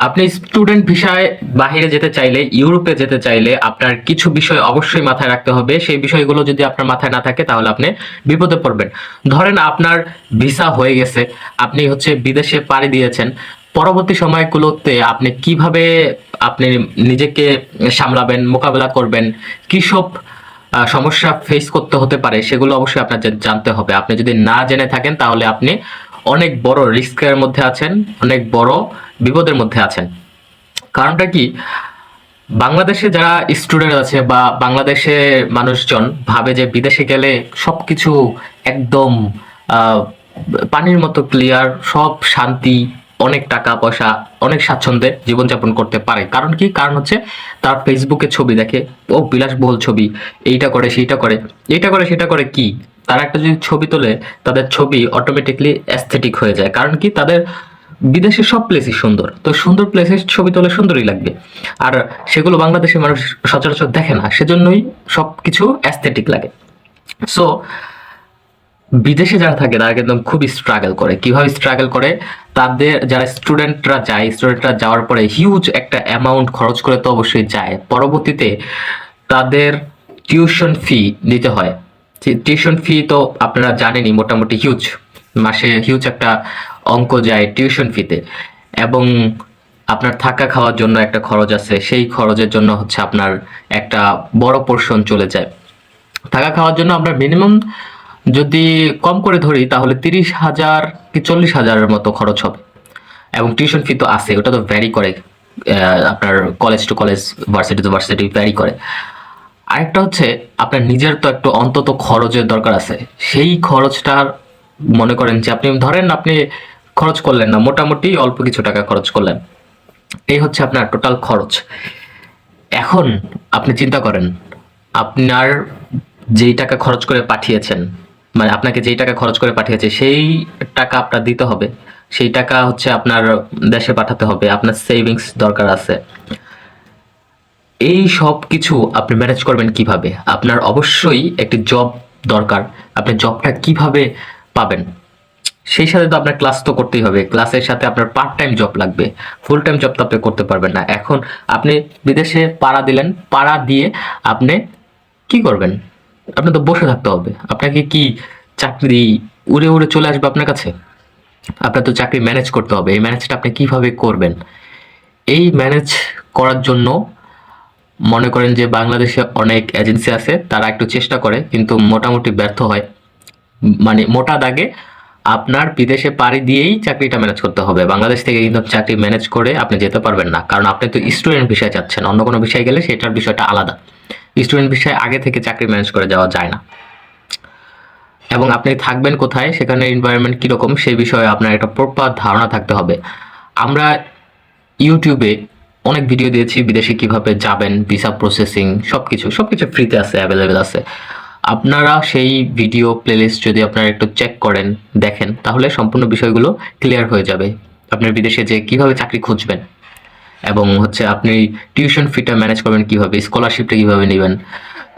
আপনি স্টুডেন্ট ভিসায় বাইরে যেতে চাইলে ইউরোপে যেতে চাইলে আপনার কিছু বিষয় অবশ্যই মাথায় রাখতে হবে। সেই বিষয়গুলো যদি আপনার মাথায় না থাকে তাহলে আপনি বিপদে পড়বেন। ধরেন আপনার ভিসা হয়ে গেছে আপনি হচ্ছে বিদেশে পাড়ি দিয়েছেন। পরবর্তী সময়গুলোতে আপনি কীভাবে আপনি নিজেকে সামলাবেন মোকাবেলা করবেন কি সব আহ, সমস্যা ফেস করতে হতে পারে সেগুলো অবশ্যই আপনার জানতে হবে। আপনি যদি না জেনে থাকেন তাহলে আপনি অনেক বড় রিস্কের মধ্যে আছেন, অনেক বড় বিপদের মধ্যে আছেন। কারণটা কি? বাংলাদেশে যারা স্টুডেন্ট আছে বা বাংলাদেশে মানুষজন ভাবে যে বিদেশে গেলে সব কিছু একদম পানির মতো ক্লিয়ার সব শান্তি অনেক টাকা, পয়সা, অনেক স্বাচ্ছন্দ্যে জীবনযাপন করতে পারে। কারণ কি? কারণ হচ্ছে তার ফেসবুকে ছবি দেখে, ও বিলাসবহুল ছবি, এইটা করে, সেইটা করে, এইটা করে, সেটা করে কি? তারা একটা যদি ছবি তোলে, তাদের ছবি অটোমেটিকলি অ্যাস্থেটিক হয়ে যায়। কারণ কি? তাদের বিদেশের সব প্লেসই সুন্দর। তো সুন্দর প্লেসের ছবি তোলে সুন্দরই লাগবে। আর সেগুলো বাংলাদেশের মানুষ সচরাচর দেখে না। সেজন্যই সব কিছু অ্যাস্থেটিক লাগে। সো বিদেশে যারা থাকে, তারা কিন্তু খুবই স্ট্রাগল করে। কীভাবে স্ট্রাগল করে? তাদের যারা স্টুডেন্টরা যায় স্টুডেন্টরা যাওয়ার পরে হিউজ একটা অ্যামাউন্ট খরচ করে তো অবশ্যই যায়। পরবর্তীতে তাদের টিউশন ফি দিতে হয়। টিউশন ফি তো আপনারা জানেনই, মোটামুটি হিউজ মাসে হিউজ একটা অঙ্ক যায় টিউশন ফিতে এবং আপনার থাকা খাওয়ার জন্য একটা খরচ আছে, সেই খরচের জন্য হচ্ছে আপনার একটা বড় পোর্শন চলে যায়। থাকা খাওয়ার জন্য আপনার মিনিমাম যদি কম করে ধরি, তাহলে তিরিশ হাজার কি চল্লিশ হাজারের মতো খরচ হবে। এবং টিউশন ফি তো আছে, ওটা তো ভ্যারি করে আপনার college to college varsity to varsity vary করে। আরেকটা হচ্ছে, আপনার নিজের তো একটু অন্তত খরচের দরকার আছে। সেই খরচটার মনে করেন যে, আপনি ধরেন আপনি খরচ করলেন না, মোটামুটি অল্প কিছু টাকা খরচ করলেন। এই হচ্ছে আপনার টোটাল খরচ। এখন আপনি চিন্তা করেন, আপনার যেই টাকা খরচ করে পাঠিয়েছেন মানে আপনাকে যেই টাকা খরচ করে পাঠিয়েছে, সেই টাকা আপনার দিতে হবে। সেই টাকা হচ্ছে আপনার দেশে পাঠাতে হবে। আপনার সেভিংস দরকার আছে। এই সব কিছু আপনি ম্যানেজ করবেন কীভাবে? আপনার অবশ্যই একটি জব দরকার। আপনি জবটা কীভাবে পাবেন? সেই সাথে তো আপনার ক্লাস তো করতেই হবে। ক্লাসের সাথে আপনার পার্ট টাইম জব লাগবে। ফুল টাইম জব তো আপনি করতে পারবেন না। এখন আপনি বিদেশে পাড়া দিলেন। পাড়া দিয়ে আপনি কি করবেন? আপনি তো বসে থাকতে হবে। আপনাকে কি চাকরি উড়ে উড়ে চলে আসবে আপনার কাছে? আপনার তো চাকরি ম্যানেজ করতে হবে। এই ম্যানেজটা আপনি কীভাবে করবেন? এই ম্যানেজ করার জন্য মনে করেন যে বাংলাদেশে অনেক এজেন্সি আছে, তারা একটু চেষ্টা করে, কিন্তু মোটামুটি ব্যর্থ হয়। মানে মোটা দাগে আপনার বিদেশে পাড়ি দিয়েই চাকরিটা ম্যানেজ করতে হবে। বাংলাদেশ থেকে কিন্তু চাকরি ম্যানেজ করে আপনি যেতে পারবেন না, কারণ আপনি তো স্টুডেন্ট বিষয়ে যাচ্ছেন অন্য কোনো বিষয়ে গেলে সেটার বিষয়টা আলাদা। স্টুডেন্ট বিষয়ে আগে থেকে চাকরি ম্যানেজ করে যাওয়া যায় না। এবং আপনি থাকবেন কোথায়? সেখানে এনভায়রনমেন্ট কীরকম? সেই বিষয়ে আপনার একটা প্রপার ধারণা থাকতে হবে। আমরা ইউটিউবে অনেক ভিডিও দিয়েছি, বিদেশে কীভাবে যাবেন ভিসা প্রসেসিং সবকিছু সবকিছু ফ্রিতে আছে অ্যাভেলেবেল আছে। আপনারা সেই ভিডিও প্লেলিস্ট যদি আপনারা একটু চেক করেন, দেখেন, তাহলে সম্পূর্ণ বিষয়গুলো ক্লিয়ার হয়ে যাবে। আপনার বিদেশে যে কীভাবে চাকরি খুঁজবেন। এবং হচ্ছে আপনি টিউশন ফিটা ম্যানেজ করবেন কীভাবে স্কলারশিপটা কীভাবে নেবেন,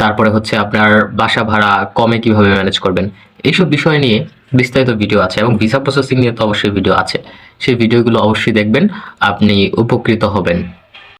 তারপরে হচ্ছে আপনার বাসা ভাড়া কমে কীভাবে ম্যানেজ করবেন, এইসব বিষয় নিয়ে বিস্তারিত ভিডিও আছে এবং ভিসা প্রসেসিং নিয়ে তো অবশ্যই ভিডিও আছে। সেই ভিডিওগুলো অবশ্যই দেখবেন, আপনি উপকৃত হবেন।